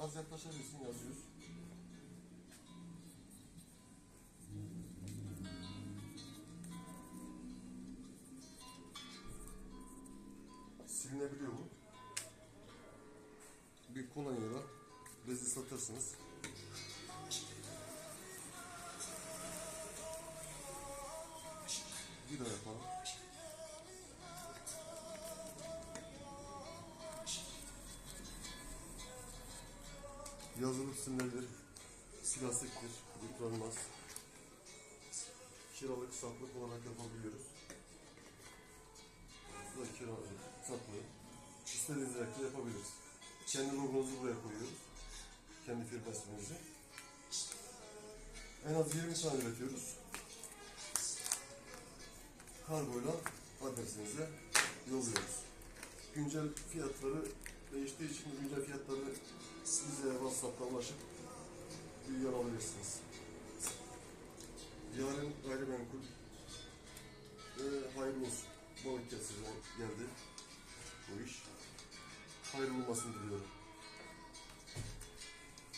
Az yaklaşabilirsin yazıyoruz. Silinebiliyor mu? Bir kolonyayla bezi ıslatırsınız. Bir daha yapalım. Yazılı simlidir, silastiktir, yıpranmaz. Kiralık, saklık olarak yapabiliyoruz. Bu da kiralık, saklı. İstediğiniz renkte yapabiliriz. Kendi logonuzu buraya koyuyoruz. Kendi firma isminizi. En az 20 tane üretiyoruz. Kargoyla adresinize yolluyoruz. Güncel fiyatları değiştiği için güncel fiyatları bize WhatsApp'tan ulaşıp bilgi alabilirsiniz. Yarın gayrimenkul e, hayırlı olsun. Balık kesimi geldi bu iş. Hayırlı olmasını diliyorum.